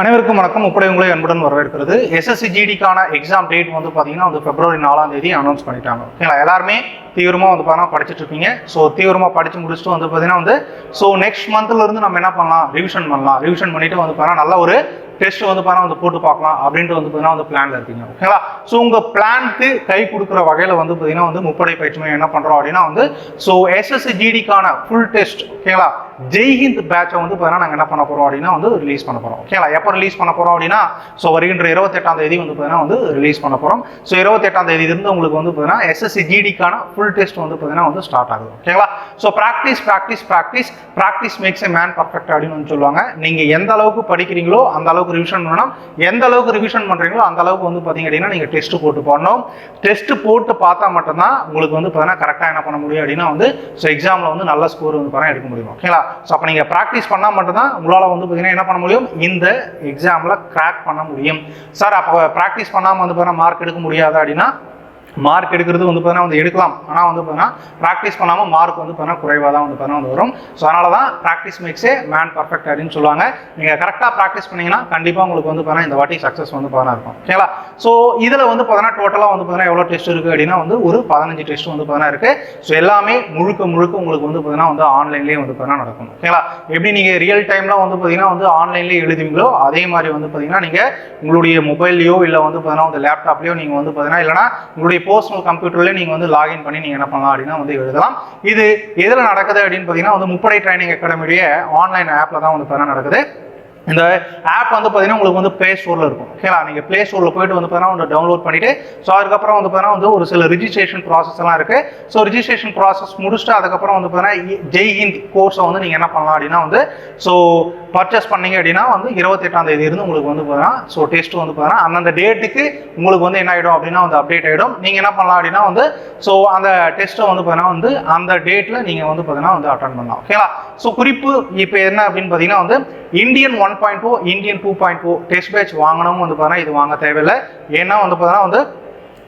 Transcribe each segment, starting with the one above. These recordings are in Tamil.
அனைவருக்கும் வணக்கம். உப்படை உங்களை அன்புடன் வரவேற்கிறது. எஸ்எஸ்சி ஜிடிக்கான எக்ஸாம் டேட் வந்து பார்த்தீங்கன்னா வந்து பிப்ரவரி நாலாம் தேதி அனௌன்ஸ் பண்ணிட்டாங்க. ஓகேங்களா? எல்லாருமே தீவிரமாக வந்து பார்த்தீங்கன்னா படிச்சுட்டு இருப்பீங்க ஸோ தீவிரமாக படித்து முடிச்சுட்டு வந்து பார்த்தீங்கன்னா வந்து ஸோ நெக்ஸ்ட் மந்த்லேருந்து நம்ம என்ன பண்ணலாம்? ரிவிஷன் பண்ணலாம். ரிவிஷன் பண்ணிட்டு வந்து பார்த்தீங்கன்னா நல்ல ஒரு டெஸ்ட் வந்து பார்த்தீங்கன்னா வந்து போட்டு பார்க்கலாம் அப்படின்ட்டு வந்து பார்த்தீங்கன்னா வந்து பிளான்ல இருக்கீங்க. ஓகேங்களா ஸோ உங்கள் பிளானுக்கு கை கொடுக்குற வகையில் வந்து பார்த்தீங்கன்னா வந்து முப்படை பயிற்சி என்ன பண்ணுறோம் அப்படின்னா வந்து ஸோ எஸ்எஸ்சி ஜிடிக்கான ஃபுல் டெஸ்ட் ஓகேங்களா ஜெய்ஹிந்த் பேட்சை வந்து பார்த்தீங்கன்னா நாங்கள் என்ன பண்ண போகிறோம் அப்படின்னா வந்து ரிலீஸ் பண்ண போகிறோம் ஓகேங்களா எப்போ ரிலீஸ் பண்ண போகிறோம் அப்படின்னா ஸோ வருகின்ற இருபத்தெட்டாம் தேதி வந்து பார்த்தீங்கன்னா வந்து ரிலீஸ் பண்ண போகிறோம் ஸோ இருபத்தெட்டாம் தேதி இருந்து உங்களுக்கு வந்து பார்த்தீங்கன்னா எஸ்எஸ்சி ஜிடிக்கான ஃபுல் டெஸ்ட் வந்து பார்த்தீங்கன்னா வந்து ஸ்டார்ட் ஆகுது. ஓகேங்களா so practice practice practice practice makes a man perfect அப்படின்னு வந்து சொல்லுவாங்க. நீங்கள் எந்த அளவுக்கு படிக்கிறீங்களோ அந்த அளவுக்கு ரிவிஷன் பண்ணணும். எந்த அளவுக்கு ரிவிஷன் பண்ணுறீங்களோ அந்த அளவுக்கு வந்து பார்த்தீங்க அப்படின்னா நீங்கள் டெஸ்ட்டு போட்டு போடணும். டெஸ்ட் போட்டு பார்த்தா மட்டும்தான் உங்களுக்கு வந்து பார்த்தீங்கன்னா கரெக்டாக என்ன பண்ண முடியும் அப்படின்னா வந்து ஸோ எக்ஸாமில் வந்து நல்ல ஸ்கோர் வந்து பார்த்தா எடுக்க முடியும். ஓகேங்களா ஸோ அப்போ நீங்கள் ப்ராக்டிஸ் பண்ணால் மட்டும்தான் உங்களால் வந்து பார்த்தீங்கன்னா என்ன பண்ண முடியும்? இந்த எக்ஸாமில் கிராக் பண்ண முடியும். சார் அப்போ ப்ராக்டிஸ் பண்ணாமல் வந்து பார்த்தீங்கன்னா மார்க் எடுக்க முடியாது அப்படின்னா மார்க் எடுக்கிறது வந்து பார்த்தீங்கன்னா வந்து எடுக்கலாம் ஆனால் வந்து பார்த்தீங்கன்னா ப்ராக்டிஸ் பண்ணாமல் மார்க் வந்து பார்த்தீங்கன்னா குறைவாக தான் வந்து பார்த்தீங்கன்னா வந்து வரும் ஸோ அதனால தான் ப்ராக்டிஸ் மேக்ஸே மேன் பர்ஃபெக்ட் அப்படின்னு சொல்லுவாங்க நீங்கள் கரெக்டாக ப்ராக்டிஸ் பண்ணீங்கன்னா கண்டிப்பாக உங்களுக்கு வந்து பார்த்தீங்கன்னா இந்த வாட்டி சக்ஸஸ் வந்து பார்த்தீங்கன்னா இருக்கும் ஓகேங்களா ஸோ இதில் வந்து பார்த்தீங்கன்னா டோட்டலாக வந்து பார்த்தீங்கன்னா எவ்வளோ டெஸ்ட் இருக்குது அப்படின்னா வந்து ஒரு பதினஞ்சு டெஸ்ட் வந்து பார்த்தீங்கன்னா இருக்குது ஸோ எல்லாமே முழுக்க முழுக்க உங்களுக்கு வந்து பார்த்தீங்கன்னா வந்து ஆன்லைன்லேயே வந்து பார்த்தீங்கன்னா நடக்கும் ஓகேங்களா எப்படி நீங்கள் ரியல் டைமில் வந்து பார்த்தீங்கன்னா வந்து ஆன்லைன்லேயே எழுதுவீங்களோ அதே மாதிரி வந்து பார்த்தீங்கன்னா நீங்கள் உங்களுடைய மொபைல்லையோ இல்லை வந்து பார்த்தீங்கன்னா வந்து லேப்டாப்லையோ நீங்கள் வந்து பார்த்தீங்கன்னா இல்லைனா உங்களுடைய பர்சனல் கம்ப்யூட்டர்லேயே நீங்கள் வந்து லாகின் பண்ணி நீங்கள் என்ன பண்ணலாம் அப்படின்னா வந்து எழுதலாம். இது எதில் நடக்குது அப்படின்னு பார்த்தீங்கன்னா வந்து முப்படை ட்ரைனிங் அகாடமியுடைய ஆன்லைன் ஆப்பில் தான் வந்து பார்த்தீங்கன்னா நடக்குது? இந்த ஆப் வந்து பார்த்தீங்கன்னா உங்களுக்கு வந்து ப்ளே ஸ்டோரில் இருக்கும். ஓகேங்களா நீங்கள் ப்ளே ஸ்டோரில் போயிட்டு வந்து பார்த்தீங்கன்னா வந்து டவுன்லோட் பண்ணிட்டு ஸோ அதுக்கப்புறம் வந்து பார்த்தீங்கன்னா வந்து ஒரு சில ரிஜிஸ்ட்ரேஷன் ப்ராசஸ் எல்லாம் இருக்குது ஸோ ரிஜிஸ்ட்ரேஷன் ப்ராசஸ் முடிச்சுட்டு அதுக்கப்புறம் வந்து பார்த்தீங்கன்னா ஜெய் ஹிந்த் கோர்ஸை வந்து நீங்கள் என்ன பண்ணலாம் அப்படின்னா வந்து ஸோ பர்ச்சேஸ் பண்ணீங்க அப்படின்னா வந்து இருபத்தெட்டாம் தேதி இருந்து உங்களுக்கு வந்து பார்த்தீங்கன்னா ஸோ டெஸ்ட் வந்து பார்த்தீங்கன்னா அந்தந்த டேட்டுக்கு உங்களுக்கு வந்து என்ன ஆகிடும் அப்படின்னா வந்து அப்டேட் ஆகிடும் நீங்கள் என்ன பண்ணலாம் அப்படின்னா வந்து ஸோ அந்த டெஸ்ட்டை வந்து பார்த்தீங்கன்னா வந்து அந்த டேட்டில் நீங்கள் வந்து பார்த்தீங்கன்னா வந்து அட்டன் பண்ணலாம். ஓகேங்களா ஸோ குறிப்பு இப்போ என்ன அப்படின்னு பார்த்தீங்கன்னா வந்து Indian one point two Indian two point two test batch வாங்கினவங்க வந்து பார்த்தீங்கன்னா இது வாங்க தேவையில்லை. ஏன்னா வந்து பார்த்தீங்கன்னா வந்து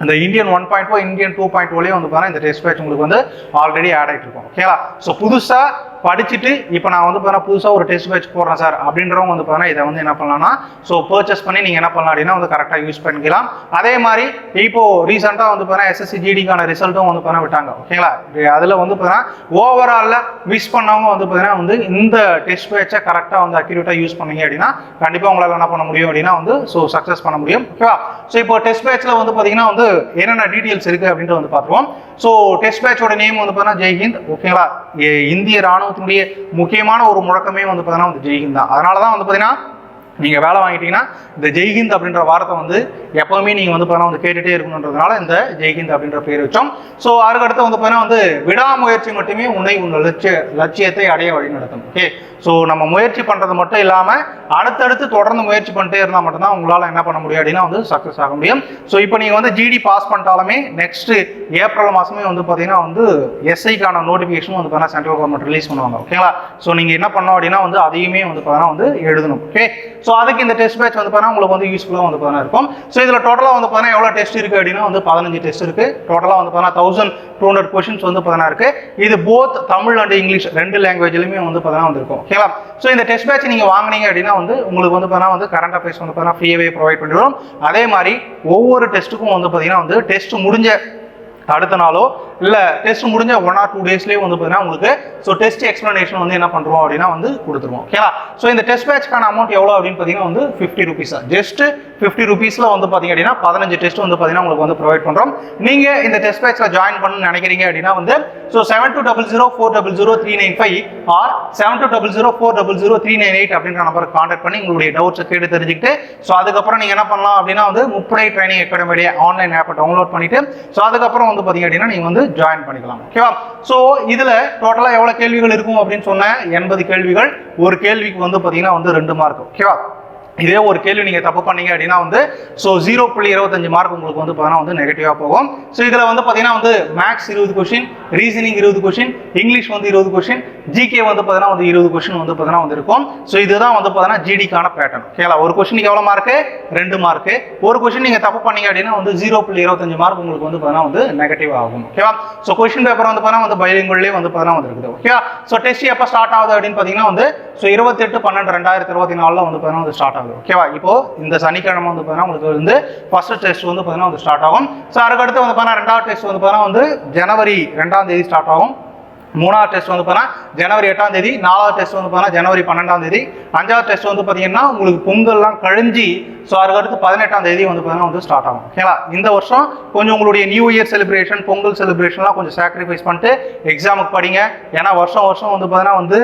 இந்த Indian one point O Indian two point ஓலேயே வந்து பார்த்தீங்கன்னா இந்த டெஸ்ட் பேட்ச் உங்களுக்கு வந்து ஆல்ரெடி ஆட் ஆகிட்டு இருக்கும். ஓகேங்களா ஸோ புதுசாக படிச்சுட்டு இப்போ நான் வந்து பார்த்தீங்கன்னா புதுசாக ஒரு டெஸ்ட் பேட்ச் போடுறேன் சார் அப்படின்றவங்க வந்து பார்த்தீங்கன்னா இதை வந்து என்ன பண்ணலாம்னா ஸோ பர்ச்சேஸ் பண்ணி நீங்கள் என்ன பண்ணலாம் அப்படின்னா வந்து கரெக்டாக யூஸ் பண்ணிக்கலாம். அதே மாதிரி இப்போ ரீசெண்டாக வந்து பார்த்தீங்கன்னா எஸ்எஸ்சி ஜிடிக்கான ரிசல்ட்டும் வந்து பார்த்தீங்கன்னா விட்டாங்க. ஓகேங்களா அதில் வந்து பார்த்தீங்கன்னா ஓவராலில் மிஸ் பண்ணவங்க வந்து பார்த்தீங்கன்னா வந்து இந்த டெஸ்ட் பேட்சை கரெக்டாக வந்து அக்யூரேட்டாக யூஸ் பண்ணீங்க அப்படின்னா கண்டிப்பாக உங்களால் என்ன பண்ண முடியும் அப்படின்னா வந்து ஸோ சக்ஸஸ் பண்ண முடியும். ஓகேவா ஸோ இப்போ டெஸ்ட் பேட்சில் வந்து பார்த்தீங்கன்னா வந்து என்னென்ன டீட்டெயில்ஸ் இருக்குது அப்படின்ட்டு வந்து பார்த்துருவோம். ஸோ டெஸ்ட் பேட்சோட நேம் வந்து பார்த்தீங்கன்னா ஜெய்ஹிந்த் ஓகேங்களா இந்திய ராணுவ ராணுவத்தினுடைய முக்கியமான ஒரு முழக்கமே வந்து பார்த்தீங்கன்னா வந்து ஜெய்ஹிந்த் தான். அதனால தான் வந்து பார்த்தீங்கன்னா நீங்கள் வேலை வாங்கிட்டீங்கன்னா இந்த ஜெய்ஹிந்த் அப்படின்ற வார்த்தை வந்து எப்போவுமே நீங்கள் வந்து பார்த்தீங்கன்னா வந்து கேட்டுகிட்டே இருக்கணுன்றதுனால இந்த ஜெய்ஹிந்த் அப்படின்ற பேர் வச்சோம். ஸோ அதுக்கடுத்து வந்து பார்த்தீங்கன்னா வந்து விடாமுயற்சி மட்டுமே உன்னை உங்கள் லட்சிய லட்சியத்தை அடைய வழி நடத்தும் ஓகே ஸோ நம்ம முயற்சி பண்ணுறது மட்டும் இல்லாமல் அடுத்தடுத்து தொடர்ந்து முயற்சி பண்ணிட்டே இருந்தால் மட்டும்தான் உங்களால் என்ன பண்ண முடியும் அப்படின்னா வந்து சக்ஸஸ் ஆக முடியும். ஸோ இப்போ நீங்கள் வந்து ஜிடி பாஸ் பண்ணிட்டாலுமே நெக்ஸ்ட் ஏப்ரல் மாதமே வந்து பார்த்தீங்கன்னா வந்து எஸ்ஐக்கான நோட்டிஃபிகேஷன் வந்து பார்த்தீங்கன்னா சென்ட்ரல் கவர்மெண்ட் ரிலீஸ் பண்ணுவாங்க. ஓகேங்களா ஸோ நீங்கள் என்ன பண்ணோம் அப்படின்னா வந்து அதையுமே வந்து பார்த்தீங்கன்னா வந்து எழுதணும். ஓகே ஸோ ஸோ அதுக்கு இந்த டெஸ்ட் பேட்ச் வந்து பார்த்தீங்கன்னா உங்களுக்கு வந்து யூஸ்ஃபுல்லாக வந்து பார்த்தீங்கன்னா இருக்கும். ஸோ இதில் டோட்டலாக வந்து பார்த்தீங்கன்னா எவ்வளோ டெஸ்ட் இருக்குது அப்படின்னா வந்து பதினஞ்சு டெஸ்ட் இருக்குது டோட்டலாக வந்து பார்த்தீங்கன்னா தௌசண்ட் டூ ஹண்ட்ரட் கொஷின்ஸ் வந்து பார்த்தீங்கன்னா இருக்குது இது போத் தமிழ் அண்ட் இங்கிலீஷ் ரெண்டு லாங்குவேஜ்லையுமே வந்து பார்த்தீங்கன்னா வந்துருக்கும். ஓகேவா ஸோ இந்த டெஸ்ட் பேட்ச் நீங்கள் வாங்குனீங்க அப்படின்னா வந்து உங்களுக்கு வந்து பார்த்தீங்கன்னா வந்து கரண்ட் அஃபேர்ஸ் வந்து பார்த்தீங்கன்னா ஃப்ரீயாகவே ப்ரொவைட் பண்ணிடுவோம் அதே மாதிரி ஒவ்வொரு டெஸ்ட்டுக்கும் வந்து பார்த்தீங்கன்னா வந்து டெஸ்ட் முடிஞ்ச அடுத்த நாளோ இல்லை டெஸ்ட் முடிஞ்ச ஒன் ஆர் டூ டேஸ்லேயே வந்து பார்த்தீங்கன்னா உங்களுக்கு ஸோ டெஸ்ட் எக்ஸ்ப்ளனேஷன் வந்து என்ன பண்ணுறோம் அப்படின்னா வந்து கொடுத்துருவோம். ஓகேவா ஸோ இந்த டெஸ்ட் பேட்ச்க்கான அமௌண்ட் எவ்வளோ அப்படின்னு பார்த்தீங்கன்னா வந்து ஃபிஃப்டி ருபீஸ் தான் ஜஸ்ட் ஃபிஃப்டி ருபீஸில் வந்து பார்த்தீங்க அப்படின்னா பதினஞ்சு டெஸ்ட் வந்து பார்த்தீங்கன்னா உங்களுக்கு வந்து ப்ரொவைட் பண்ணுறோம் நீங்கள் இந்த டெஸ்ட் பேட்ச்சில் ஜாயின் பண்ணணும்னு நினைக்கிறீங்க அப்படின்னா வந்து so seven two double zero four double zero three nine five or seven two double zero four double zero three nine eight அப்படின்ற நம்பருக்கு கான்டாக்ட் பண்ணி உங்களுடைய டவுட்ஸை கேட்டு தெரிஞ்சுக்கிட்டு ஸோ அதுக்கப்புறம் நீங்கள் என்ன பண்ணலாம் அப்படின்னா வந்து முப்படை ட்ரைனிங் அகாடமியுடைய ஆன்லைன் ஆப்பை டவுன்லோட் பண்ணிட்டு ஸோ அதுக்கப்புறம் வந்து பார்த்தீங்க அப்படின்னா நீங்கள் வந்து ஜாயின் பண்ணிக்கலாம். ஓகேவா ஸோ இதில் டோட்டலாக எவ்வளோ கேள்விகள் இருக்கும் அப்படின்னு சொன்னேன். எண்பது கேள்விகள். ஒரு கேள்விக்கு வந்து பார்த்தீங்கன்னா வந்து ரெண்டு மார்க் ஓகேவா இதே ஒரு கேள்வி நீங்கள் தப்பு பண்ணீங்க அப்படின்னா வந்து ஸோ ஜீரோ புள்ளி இருபத்தஞ்சு மார்க் உங்களுக்கு வந்து பார்த்தீங்கன்னா வந்து நெகட்டிவாக போகும். ஸோ இதில் வந்து பார்த்தீங்கன்னா வந்து மேக்ஸ் இருபது கொஷின் ரீசனிங் இருபது கொஷின் இங்கிலீஷ் வந்து இருபது கொஷின் ஜிகே வந்து பார்த்தீங்கன்னா வந்து இருபது கொஷின் வந்து பார்த்தீங்கன்னா வந்து இருக்கும் ஸோ இதுதான் வந்து பார்த்தீங்கன்னா ஜிடிக்கான பேட்டர்ன் ஓகேங்களா ஒரு கொஸ்டினுக்கு எவ்வளோ மார்க்கு ரெண்டு மார்க்கு ஒரு கொஷின் நீங்கள் தப்பு பண்ணீங்க அப்படின்னா வந்து ஜீரோ புள்ளி இருபத்தஞ்சு மார்க் உங்களுக்கு வந்து பார்த்தீங்கன்னா வந்து நெகட்டிவ் ஆகும் ஓகேவா ஸோ கொஷின் பேப்பர் வந்து பார்த்தீங்கன்னா வந்து பயிலிங்குள்ளே வந்து பார்த்தீங்கன்னா வந்துருக்குது ஓகேவா ஸோ டெஸ்ட் எப்போ ஸ்டார்ட் ஆகுது அப்படின்னு பார்த்தீங்கன்னா வந்து ஸோ இருபத்தெட்டு பன்னெண்டு ரெண்டாயிரத்தி இருபத்தி நாலில் வந்து பார்த்தீங்கன்னா வந்து ஸ்டார்ட் ஆகுது ஓகேவா இப்போ இந்த சனிக்கிழமை வந்து பார்த்தீங்கன்னா உங்களுக்கு வந்து ஃபர்ஸ்ட் டெஸ்ட் வந்து பார்த்தீங்கன்னா வந்து ஸ்டார்ட் ஆகும் ஸோ அதுக்கடுத்து வந்து பார்த்தீங்கன்னா ரெண்டாவது டெஸ்ட் வந்து பார்த்தீங்கன்னா வந்து ஜனவரி ரெண்டாம் தேதி ஸ்டார்ட் ஆகும் மூணாவது டெஸ்ட் வந்து பார்த்தீங்கன்னா ஜனவரி எட்டாம் தேதி நாலாவது டெஸ்ட் வந்து பார்த்தீங்கன்னா ஜனவரி பன்னெண்டாம் தேதி. அஞ்சாவது டெஸ்ட் வந்து பார்த்தீங்கன்னா உங்களுக்கு பொங்கல்லாம் கழிஞ்சு ஸோ அதுக்கடுத்து பதினெட்டாம் தேதி வந்து பார்த்தீங்கன்னா வந்து ஸ்டார்ட் ஆகும். ஓகேங்களா இந்த வருஷம் கொஞ்சம் உங்களுடைய நியூ இயர் செலிப்ரேஷன் பொங்கல் செலிப்ரேஷன்லாம் கொஞ்சம் சாக்ரிஃபைஸ் பண்ணிட்டு எக்ஸாமுக்கு படிங்க. ஏன்னா வருஷம் வருஷம் வந்து பார்த்தீங்கன்னா வந்து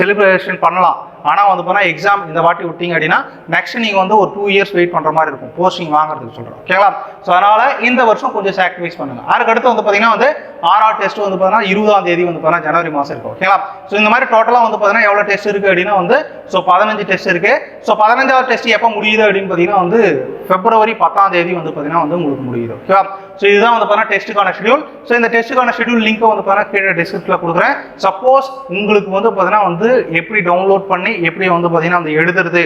செலிப்ரேஷன் பண்ணலாம். ஆனால் வந்து போனால் எக்ஸாம் இந்த வாட்டி விட்டீங்க அப்படின்னா நெக்ஸ்ட் நீங்கள் வந்து ஒரு டூ இயர்ஸ் வெயிட் பண்ணுற மாதிரி இருக்கும். போஸ்டிங் வாங்குறதுக்கு சொல்கிறோம் ஓகேங்களா ஸோ அதனால் இந்த வருஷம் கொஞ்சம் சாக்ரிஃபைஸ் அதுக்கு அதுக்கடுத்து வந்து பார்த்தீங்கன்னா வந்து ஆறாவது டெஸ்ட் வந்து பார்த்தீங்கன்னா இருபதாம் தேதி வந்து பார்த்தீங்கன்னா ஜனவரி மாதம் இருக்கும். ஓகேங்களா ஸோ இந்த மாதிரி டோட்டலாக வந்து பார்த்தீங்கன்னா எவ்வளோ டெஸ்ட் இருக்குது அப்படின்னா வந்து ஸோ பதினஞ்சு டெஸ்ட் இருக்குது ஸோ பதினஞ்சாவது டெஸ்ட் எப்போ முடியுது அப்படின்னு பார்த்தீங்கன்னா வந்து பிப்ரவரி பத்தாம் தேதி வந்து பார்த்தீங்கன்னா வந்து உங்களுக்கு முடியுது. ஓகேவா ஸோ இதுதான் வந்து பார்த்தீங்கன்னா டெஸ்ட்டுக்கான ஷெடியூல் ஸோ இந்த டெஸ்ட்டுக்கான ஷெடியூல் லிங்க்கை வந்து பார்த்தீங்கன்னா கீழே டிஸ்கிரிப்ஷனில் கொடுக்குறேன். சப்போஸ் உங்களுக்கு வந்து பார்த்தீங்கன்னா வந்து எப்படி டவுன்லோட் பண்ணி எப்படி வந்து பார்த்தீங்கன்னா அந்த எழுதுறது.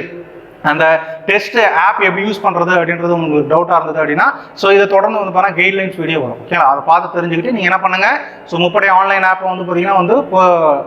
அந்த டெஸ்ட் ஆப் எப்படி யூஸ் பண்ணுறது அப்படின்றது உங்களுக்கு டவுட்டாக இருந்தது அப்படின்னா ஸோ இதை தொடர்ந்து வந்து பார்த்தா கைட்லைன்ஸ் வீடியோ வரும். ஓகேங்களா அதை பார்த்து தெரிஞ்சுக்கிட்டு நீங்கள் என்ன பண்ணுங்கள் ஸோ முப்படை ஆன்லைன் ஆப்பை வந்து பார்த்தீங்கன்னா வந்து இப்போ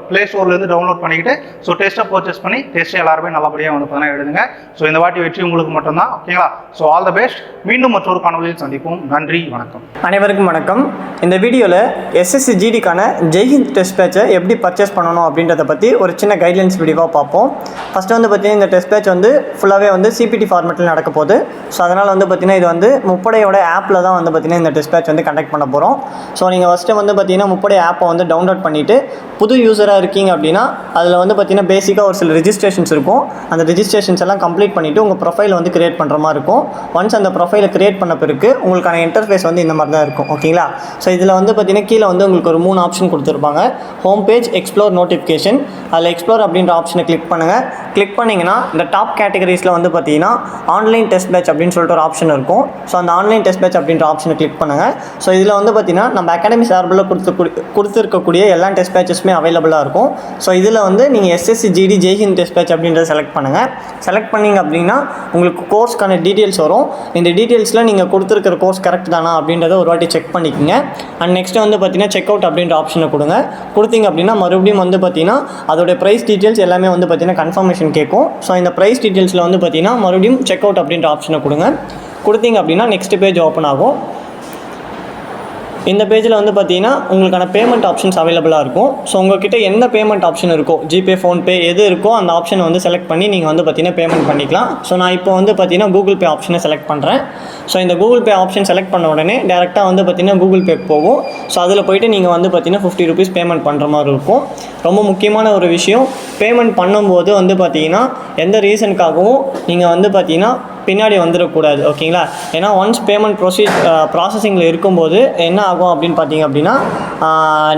ப்ளே ஸ்டோர்லேருந்து டவுன்லோட் பண்ணிக்கிட்டு ஸோ டெஸ்ட்டை பர்ச்சேஸ் பண்ணி டெஸ்ட் எல்லாருமே நல்லபடியாக வந்து பார்த்தீங்கன்னா எழுதுங்க. ஸோ இந்த வாட்டி வெற்றி உங்களுக்கு மட்டும்தான். ஓகேங்களா ஸோ ஆல் த பெஸ்ட் மீண்டும் மற்றொரு காணொலியில் சந்திப்போம். நன்றி வணக்கம். அனைவருக்கும் வணக்கம். இந்த வீடியோவில் எஸ்எஸ்சி ஜிடிக்கான ஜெய்ஹிந்த் டெஸ்ட் பேட்சை எப்படி பர்ச்சேஸ் பண்ணணும் அப்படின்றத பற்றி ஒரு சின்ன கைட்லைன்ஸ் வீடியோவாக பார்ப்போம். ஃபஸ்ட்டு வந்து பார்த்தீங்கன்னா இந்த டெஸ்ட் பேட்ச் வந்து ஃபுல்லாகவே வந்து சிபிடி ஃபார்மெட்டில் நடக்க போகுது. ஸோ அதனால் வந்து பார்த்தீங்கன்னா இது வந்து முப்படையோட ஆப்பில் தான் வந்து பார்த்தீங்கன்னா இந்த டிஸ்பேச் வந்து கண்டக்ட் பண்ண போகிறோம் ஸோ நீங்கள் ஃபஸ்ட்டு வந்து பார்த்தீங்கன்னா முப்படை ஆப்பை வந்து டவுன்லோட் பண்ணிவிட்டு புது யூஸராக இருக்கீங்க அப்படின்னா அதில் வந்து பார்த்தீங்கன்னா பேசிக்காக ஒரு சில ரிஜிஸ்ட்ரேஷன்ஸ் இருக்கும். அந்த ரிஜிஸ்ட்ரேஷன்ஸ் எல்லாம் கம்ப்ளீட் பண்ணிவிட்டு உங்கள் ப்ரொஃபைல் வந்து கிரியேட் பண்ணுற மாதிரி இருக்கும். ஒன்ஸ் அந்த ப்ரொஃபைலை கிரியேட் பண்ண பிறகு உங்களுக்கான இன்டர்ஃபேஸ் வந்து இந்த மாதிரி தான் இருக்கும். ஓகேங்களா ஸோ இதில் வந்து பார்த்தீங்கன்னா கீழே வந்து உங்களுக்கு ஒரு மூணு ஆப்ஷன் கொடுத்துருப்பாங்க. ஹோம் பேஜ் எக்ஸ்ப்ளோர் நோட்டிஃபிகேஷன் அதில் எக்ஸ்ப்ளோர் அப்படின்ற ஆப்ஷனை கிளிக் பண்ணுங்கள் கிளிக் பண்ணிங்கன்னா இந்த டாப் கேட்டகரிஸில் வந்து பார்த்தீங்கன்னா ஆன்லைன் டெஸ்ட் பேட்ச் அப்படின்னு சொல்லிட்டு ஒரு ஆப்ஷன் இருக்கும். ஸோ அந்த ஆன்லைன் டெஸ்ட் பேட்ச் அப்படின்ற ஆப்ஷனை கிளிக் பண்ணுங்கள் ஸோ இதில் வந்து பார்த்தீங்கன்னா நம்ம அகாடமி சார்பில் கொடுத்து கொடுத்துருக்கக்கூடிய எல்லா டெஸ்ட் பேட்சஸுமே அவைலபிளாக இருக்கும். ஸோ இதில் வந்து நீங்கள் SSC GD Jai Hind test batch அப்படின்றத செலக்ட் பண்ணுங்கள் செலக்ட் பண்ணிங்க அப்படின்னா உங்களுக்கு கோர்ஸ்க்கான டீட்டெயில்ஸ் வரும். இந்த டீட்டெயில்ஸில் நீங்கள் கொடுத்துருக்கிற கோர்ஸ் கரெக்ட் தானா அப்படின்றத ஒரு வாட்டி செக் பண்ணிக்கோங்க. அண்ட் நெக்ஸ்ட்டு வந்து பார்த்தீங்கன்னா செக் அவுட் அப்படின்ற ஆப்ஷனை கொடுங்க. கொடுத்தீங்க அப்படின்னா மறுபடியும் வந்து பார்த்தீங்கன்னா அதோட ப்ரைஸ் டீட்டெயில்ஸ் எல்லாமே வந்து பார்த்தீங்கன்னா கன்ஃபர்மேஷன் கேட்கும். ஸோ இந்த ப்ரைஸ் டீட்டெயில்ஸில் வந்து பார்த்தீங்கன்னா மறுபடியும் செக் அவுட் அப்படின்ற ஆப்ஷனை கொடுங்க. கொடுத்தீங்க அப்படின்னா நெக்ஸ்ட் பேஜ் ஓப்பன் ஆகும். இந்த பேஜில் வந்து பார்த்தீங்கன்னா உங்களுக்கான பேமெண்ட் ஆப்ஷன்ஸ் அவைலபிளாக இருக்கும். ஸோ உங்கள்கிட்ட என்ன பேமெண்ட் ஆப்ஷன் இருக்கோ ஜிபே ஃபோன்பே எது இருக்கோ அந்த ஆப்ஷனை வந்து செலக்ட் பண்ணி நீங்கள் வந்து பார்த்தீங்கன்னா பேமெண்ட் பண்ணிக்கலாம். ஸோ நான் இப்போ வந்து பார்த்தீங்கன்னா கூகுள் பே ஆப்ஷனை செலக்ட் பண்ணுறேன் ஸோ இந்த கூகுள் பே ஆப்ஷன் செலக்ட் பண்ண உடனே டேரெக்டாக வந்து பார்த்தீங்கன்னா கூகுள் பே போகும். ஸோ அதில் போயிட்டு நீங்கள் வந்து பார்த்தீங்கன்னா ஃபிஃப்டி ருபீஸ் பேமெண்ட் பண்ணுற மாதிரி இருக்கும். ரொம்ப முக்கியமான ஒரு விஷயம் பேமெண்ட் பண்ணும்போது வந்து பார்த்தீங்கன்னா எந்த ரீசனுக்காகவும் நீங்கள் வந்து பார்த்தீங்கன்னா பின்னாடி வந்துடக்கூடாது ஓகேங்களா? ஏன்னா ஒன்ஸ் பேமெண்ட் ப்ரொசீஜ் ப்ராசஸிங்கில் இருக்கும்போது என்ன ஆகும் அப்படின்னு பார்த்தீங்க அப்படின்னா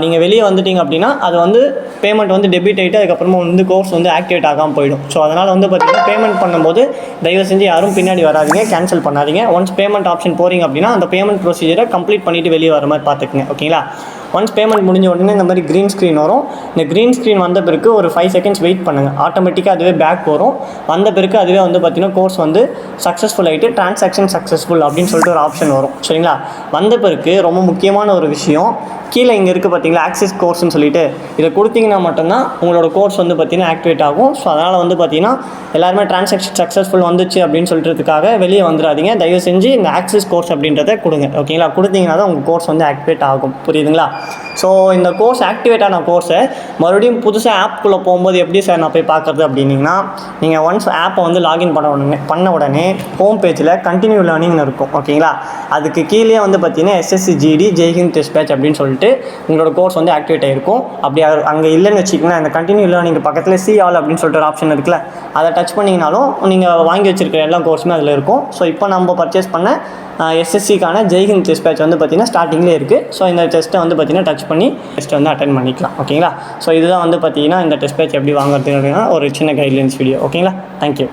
நீங்கள் வெளியே வந்துட்டீங்க அப்படின்னா அது வந்து பேமெண்ட் வந்து டெபிட் ஆகிட்டு அதுக்கப்புறமா வந்து கோர்ஸ் வந்து ஆக்டிவேட் ஆகாமல் போயிடும். ஸோ அதனால் வந்து பார்த்தீங்கன்னா பேமெண்ட் பண்ணும்போது தயவு செஞ்சு யாரும் பின்னாடி வராதீங்க கேன்சல் பண்ணாதீங்க. ஒன்ஸ் பேமெண்ட் ஆப்ஷன் போகிறீங்க அப்படின்னா அந்த பேமெண்ட் ப்ரொசீஜரை கம்ப்ளீட் பண்ணிவிட்டு வெளியே வர மாதிரி பார்த்துக்குங்க ஓகேங்களா? ஒன்ஸ் பேமெண்ட் முடிஞ்ச உடனே இந்த மாதிரி க்ரீன் ஸ்க்ரீன் வரும். இந்த க்ரீன் ஸ்க்ரீன் வந்த பிறகு ஒரு ஃபைவ் செகண்ட்ஸ் வெயிட் பண்ணுங்கள் ஆட்டோமேட்டிக்காக அதுவே பேக் வரும். வந்த பிறகு அதுவே வந்து பார்த்திங்கன்னா கோர்ஸ் வந்து சக்ஸஸ்ஃபுல் ஆகிட்டு டிரான்சாக்ஷன் சக்ஸஸ்ஃபுல் அப்படின்னு சொல்லிட்டு ஒரு ஆப்ஷன் வரும். சரிங்களா? வந்த பிறகு ரொம்ப முக்கியமான ஒரு விஷயம் கீழே இங்கே இருக்குது பார்த்தீங்களா ஆக்சஸ் கோர்ஸ்னு சொல்லிட்டு. இதை கொடுத்தீங்கன்னா மட்டும்தான் உங்களோட கோர்ஸ் வந்து பார்த்தீங்கன்னா ஆக்டிவேட் ஆகும். ஸோ அதனால் வந்து பார்த்தீங்கன்னா எல்லாருமே ட்ரான்சாக்ஷன் சக்ஸஸ்ஃபுல் வந்துச்சு அப்படின்னு சொல்கிறதுக்காக வெளியே வந்துடாதீங்க. தயவு செஞ்சு இந்த ஆக்சஸ் கோர்ஸ் அப்படின்றத கொடுங்க. ஓகேங்களா கொடுத்தீங்கன்னா தான் உங்கள் கோர்ஸ் வந்து ஆக்டிவேட் ஆகும். புரியுதுங்களா? ஸோ இந்த கோர்ஸ் ஆக்டிவேட் ஆன கோர்ஸை மறுபடியும் புதுசாக ஆப்குள்ளே போகும்போது எப்படி சார் நான் போய் பார்க்குறது அப்படின்னிங்கன்னா நீங்கள் ஒன்ஸ் ஆப்பை வந்து லாகின் பண்ண உடனே பண்ண உடனே ஹோம் பேஜில் கண்டினியூ லேர்னிங்னு இருக்கும். ஓகேங்களா அதுக்கு கீழே வந்து பார்த்தீங்கன்னா SSC GD Jai Hind test batch அப்படின்னு சொல்லிட்டு உங்களோட கோர்ஸ் வந்து ஆக்டிவேட் ஆகிருக்கும் அப்படி அங்கே இல்லைன்னு வச்சிங்கன்னா அந்த கண்டினியூ லேர்னிங் பக்கத்தில் சி ஆல் அப்படின்னு சொல்லிட்டு ஒரு ஆப்ஷன் இருக்குல்ல அதை டச் பண்ணிங்கனாலும் நீங்கள் வாங்கி வச்சிருக்கிற எல்லா கோர்ஸுமே அதில் இருக்கும். ஸோ இப்போ நம்ம பர்ச்சேஸ் பண்ண எஸ்எஸ்சிக்கான ஜெய்ஹிந்த் டெஸ்ட் பேட்ச் வந்து பார்த்தீங்கன்னா ஸ்டார்டிங்லேயே இருக்குது ஸோ இந்த டெஸ்ட்டை வந்து பார்த்தீங்கன்னா டச் பண்ணி டெஸ்ட்டை வந்து அட்டன் பண்ணிக்கலாம். ஓகேங்களா ஸோ இதுதான் வந்து பார்த்தீங்கன்னா இந்த டெஸ்ட் பேட்ச் எப்படி வாங்குறது அப்படின்னா ஒரு சின்ன கைட்லைன்ஸ் வீடியோ ஓகேங்களா தேங்க்யூ